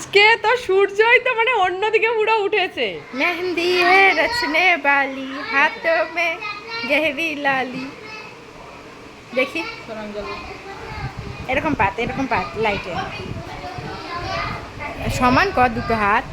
আজকে তো সূর্যই তো মানে অন্যদিকে পুরো উঠেছে। মেহেন্দি হে রচনে বালি হাত মে গেহরি লালি। দেখি। এরকম পাত এরকম পাত লাইটে সমান কর দুটো হাত।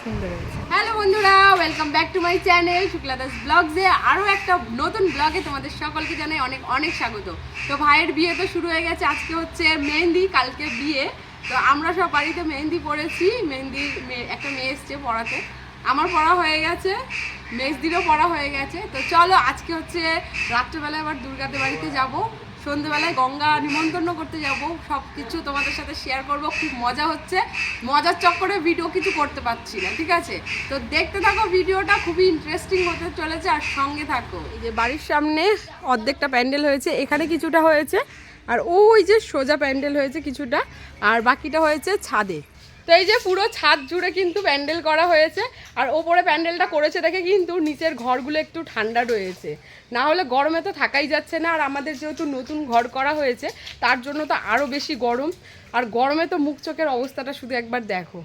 সুন্দর হয়েছে। হ্যালো বন্ধুরা welcome back to my channel Shukla Das ব্লগসে আরও একটা নতুন ব্লগে তোমাদের সকলকে জানাই অনেক অনেক স্বাগত। তো ভাইয়ের বিয়ে তো শুরু হয়ে গেছে, আজকে হচ্ছে মেহেন্দি, কালকে বিয়ে। তো আমরা সব বাড়িতে মেহেন্দি পড়েছি মেহেন্দি একটা মেয়ে এসছে পড়াতে। আমার পড়া হয়ে গেছে, মেজদিরও পড়া হয়ে গেছে। তো চলো আজকে হচ্ছে রাত্রেবেলা আবার দুর্গাদের বাড়িতে যাব। সন্ধেবেলায় গঙ্গা নিমন্ত্রণ করতে যাব। সব কিছু তোমাদের সাথে শেয়ার করব। খুব মজা হচ্ছে। মজার চক্করে ভিডিও কিছু করতে পারছি না, ঠিক আছে? তো দেখতে থাকো ভিডিওটা খুবই ইন্টারেস্টিং হতে চলেছে। আর সঙ্গে থাকো। এই যে বাড়ির সামনে অর্ধেকটা প্যান্ডেল হয়েছে, এখানে কিছুটা হয়েছে। আর ওই যে সোজা প্যান্ডেল হয়েছে কিছুটা। আর বাকিটা হয়েছে ছাদে। তো এই যে পুরো ছাদ জুড়ে কিন্তু প্যান্ডেল করা হয়েছে, আর ওপরে প্যান্ডেলটা করেছে দেখে কিন্তু নিচের ঘরগুলো একটু ঠান্ডা রয়েছে। না হলে গরমে তো থাকাই যাচ্ছে না, আর আমাদের যেহেতু নতুন ঘর করা হয়েছে, তার জন্য তো আরও বেশি গরম। আর গরমে তো মুখ চোখের অবস্থাটা শুধু একবার দেখো।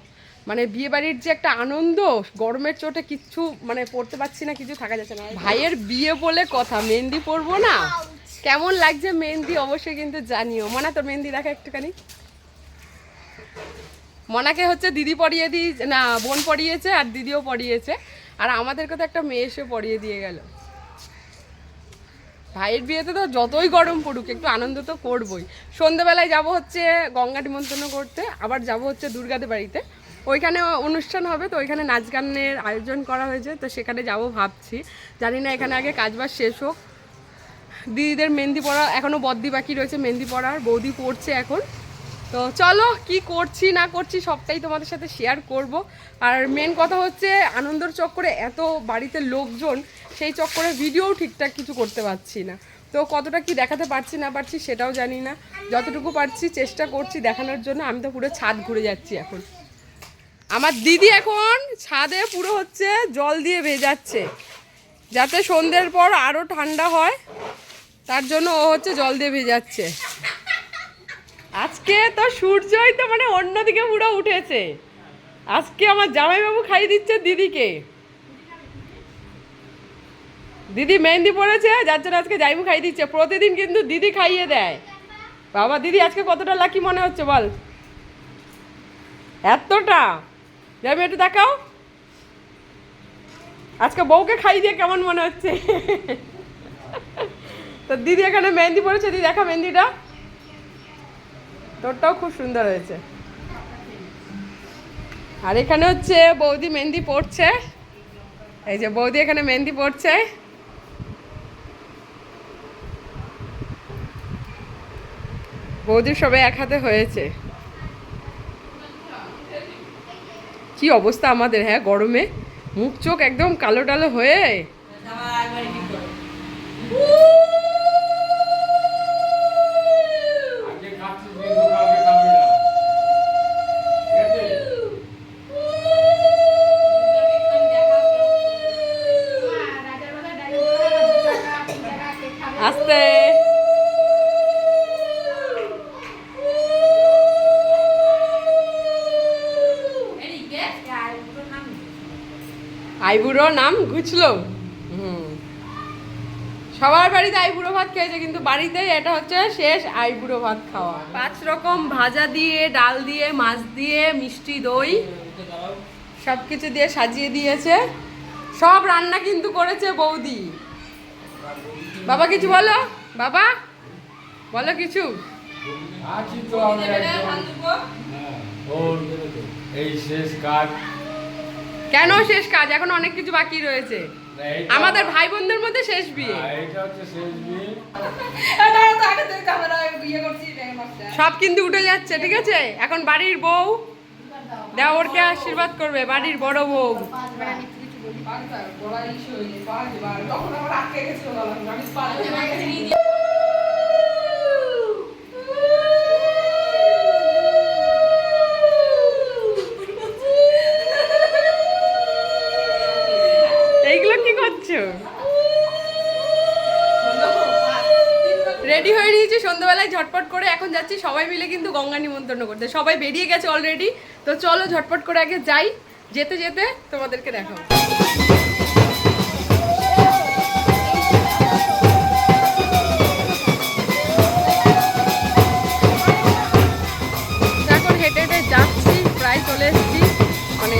মানে বিয়ে বাড়ির যে একটা আনন্দ, গরমের চোটে কিচ্ছু মানে পড়তে পারছি না, কিছু থাকা যাচ্ছে না। ভাইয়ের বিয়ে বলে কথা, মেহেন্দি পরবো না? কেমন লাগছে মেহেন্দি অবশ্যই কিন্তু জানিও। মনে, তোর মেহেন্দি দেখা একটুখানি? মনাকে হচ্ছে দিদি পড়িয়ে দিই, না, বোন পড়িয়েছে আর দিদিও পড়িয়েছে। আর আমাদেরকে তো একটা মেয়ে এসে পড়িয়ে দিয়ে গেল। ভাইয়ের বিয়েতে তো যতই গরম পড়ুক, একটু আনন্দ তো করবই। সন্ধেবেলায় যাব হচ্ছে গঙ্গা নিমন্ত্রণ করতে, আবার যাব হচ্ছে দুর্গাদের বাড়িতে। ওইখানে অনুষ্ঠান হবে, তো ওইখানে নাচ গানের আয়োজন করা হয়েছে, তো সেখানে যাব ভাবছি। জানি না এখানে আগে কাজবাজ শেষ হোক। দিদিদের মেহেন্দি পড়া এখনও বদ্দি বাকি রয়েছে, মেহেন্দি পড়ার বৌদি পড়ছে এখন। তো চলো, কি করছি, না করছি, সবটাই তোমাদের সাথে শেয়ার করব। আর মেন কথা হচ্ছে, আনন্দর চক্করে এত বাড়িতে লোকজন, সেই চক্করে ভিডিও ঠিকঠাক কিছু করতে পারছি না। তো কতটা কি দেখাতে পারছি, না পারছি, সেটাও জানি না। যতটুকু পারছি, চেষ্টা করছি দেখানোর জন্য। আমি তো পুরো ছাদ ঘুরে যাচ্ছি এখন। আমার দিদি এখন ছাদে পুরো হচ্ছে জল দিয়ে ভেজাচ্ছে। যাতে সন্ধ্যের পর আরও ঠান্ডা হয়, তার জন্য ও হচ্ছে জল দিয়ে ভেজাচ্ছে। আজকে তো সূর্যই তো মানে অন্যদিকে পুরো উঠেছে। আজকে আমার জামাইবাবু খাইয়ে দিচ্ছে দিদিকে। দিদি মেহেন্দি পড়েছে যার জন্য আজকে জাইবু খাইয়ে দিচ্ছে। প্রতিদিন কিন্তু দিদি খাইয়ে দেয়। বাবা, দিদি, আজকে কতটা লাকি মনে হচ্ছে বল? এতটা। যাবি একটু দেখাও। আজকে বউকে খাইয়ে দিয়ে কেমন মনে হচ্ছে? তো দিদি এখানে মেহেন্দি পড়েছে দিদি দেখা মেহেন্দিটা। তোরটাও খুব সুন্দর হয়েছে। আর এখানে হচ্ছে বৌদি মেহেন্দি পড়ছে এই যে বৌদি এখানে মেহেন্দি পড়ছে বৌদির সবাই এক হাতে হয়েছে। কি অবস্থা আমাদের হ্যাঁ গরমে? মুখ চোখ একদম কালো টালো হয়ে আস্তে। আইবুড়ো নাম হুম। সবার বাড়িতে আইবুড়ো ভাত খেয়েছে, কিন্তু বাড়িতেই এটা হচ্ছে শেষ আইবুড়ো ভাত খাওয়া। পাঁচ রকম ভাজা দিয়ে, ডাল দিয়ে, মাছ দিয়ে, মিষ্টি, দই সব কিছু দিয়ে সাজিয়ে দিয়েছে। সব রান্না কিন্তু করেছে বৌদি। বাবা কিছু বলো? বাবা বলো কিছু। আছি তো হ্যাঁ, ওর এই শেষ কাজ। কেন শেষ কাজ? এখন অনেক কিছু বাকি রয়েছে। আমাদের ভাই বোনদের মধ্যে শেষ বিয়ে। হ্যাঁ, এইটা হচ্ছে শেষ বিয়ে। সব কিন্তু উঠে যাচ্ছে ঠিক আছে? এখন বাড়ির বউ। দেওরকে আশীর্বাদ করবে বাড়ির বড় বউ। এইগুলো কি করছ? রেডি হয়ে নিয়েছি সন্ধ্যাবেলায় ঝটপট করে এখন যাচ্ছি। সবাই মিলে কিন্তু গঙ্গা নিমন্ত্রণ করতে। সবাই বেরিয়ে গেছে অলরেডি। তো চলো ঝটপট করে আগে যাই। যেতে যেতে তোমাদেরকে দেখাবো। হেঁটে হেঁটে যাচ্ছি প্রায় চলে এসেছি। মানে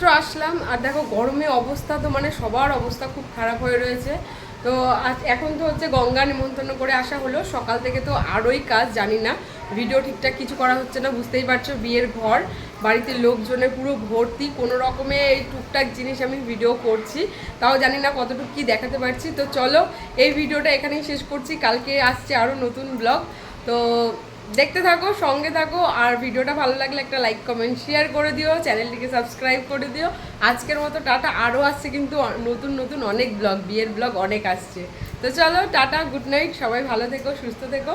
এইমাত্র আসলাম, আর দেখো গরমে অবস্থা তো মানে সবার অবস্থা খুব খারাপ হয়ে রয়েছে। তো আজ এখন তো হচ্ছে গঙ্গা নিমন্ত্রণ করে আসা হলো, সকাল থেকে তো আরোই কাজ, জানি না। ভিডিও ঠিকঠাক কিছু করা হচ্ছে না, বুঝতেই পারছ, বিয়ের ঘর, বাড়িতে লোকজনের পুরো ভর্তি, কোনো রকমে এই টুকটাক জিনিস আমি ভিডিও করছি, তাও জানি না কতটুকু কি দেখাতে পারছি। তো চলো, এই ভিডিওটা এখানেই শেষ করছি, কালকে আসছে আরও নতুন ব্লগ। তো দেখতে থাকো, সঙ্গে থাকো, আর ভিডিওটা ভালো লাগলে একটা লাইক কমেন্ট শেয়ার করে দিও চ্যানেলটিকে সাবস্ক্রাইব করে দিও। আজকের মতো টাটা, আরও আসছে কিন্তু নতুন নতুন অনেক ব্লগ বিয়ের ব্লগ অনেক আসছে। তো চলো, টাটা গুড নাইট সবাই ভালো থেকো, সুস্থ থেকো।